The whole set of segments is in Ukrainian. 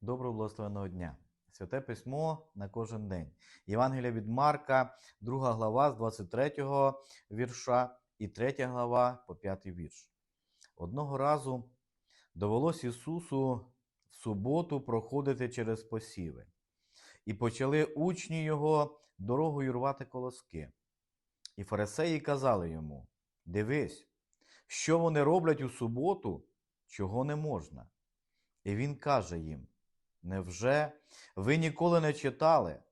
Доброго благословеного дня. Святе письмо на кожен день. Євангелія від Марка, 2 глава з 23 вірша і 3 глава по 5 вірш. Одного разу довелось Ісусу в суботу проходити через посіви. І почали учні його дорогою рвати колоски. І фарисеї казали йому: Дивись, що вони роблять у суботу, чого не можна. І він каже їм: Невже ви ніколи не читали,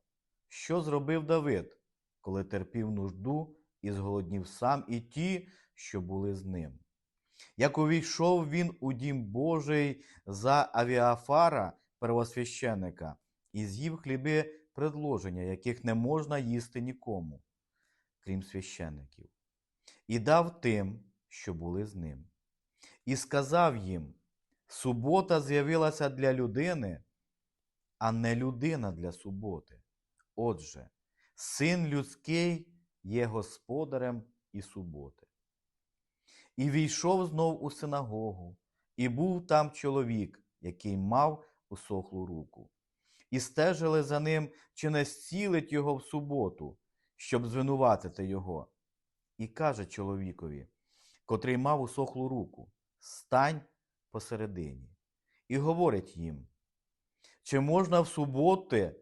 що зробив Давид, коли терпів нужду і зголоднів сам і ті, що були з ним? Як увійшов він у дім Божий за Авіафара, первосвященика, і з'їв хліби предложення, яких не можна їсти нікому, крім священиків, і дав тим, що були з ним. І сказав їм: Субота з'явилася для людини, а не людина для суботи. Отже, син людський є господарем і суботи. І війшов знов у синагогу, і був там чоловік, який мав усохлу руку. І стежили за ним, чи не зцілить його в суботу, щоб звинуватити його. І каже чоловікові, котрий мав усохлу руку: Стань посередині. І говорить їм, чи можна в суботи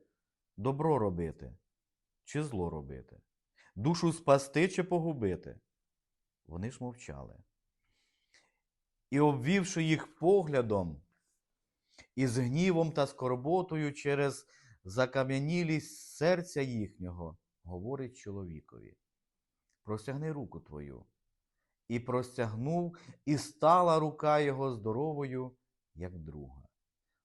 добро робити, чи зло робити, душу спасти чи погубити? Вони ж мовчали. І обвівши їх поглядом, і з гнівом та скорботою через закам'янілість серця їхнього, говорить чоловікові: Простягни руку твою. І простягнув, і стала рука його здоровою, як друга.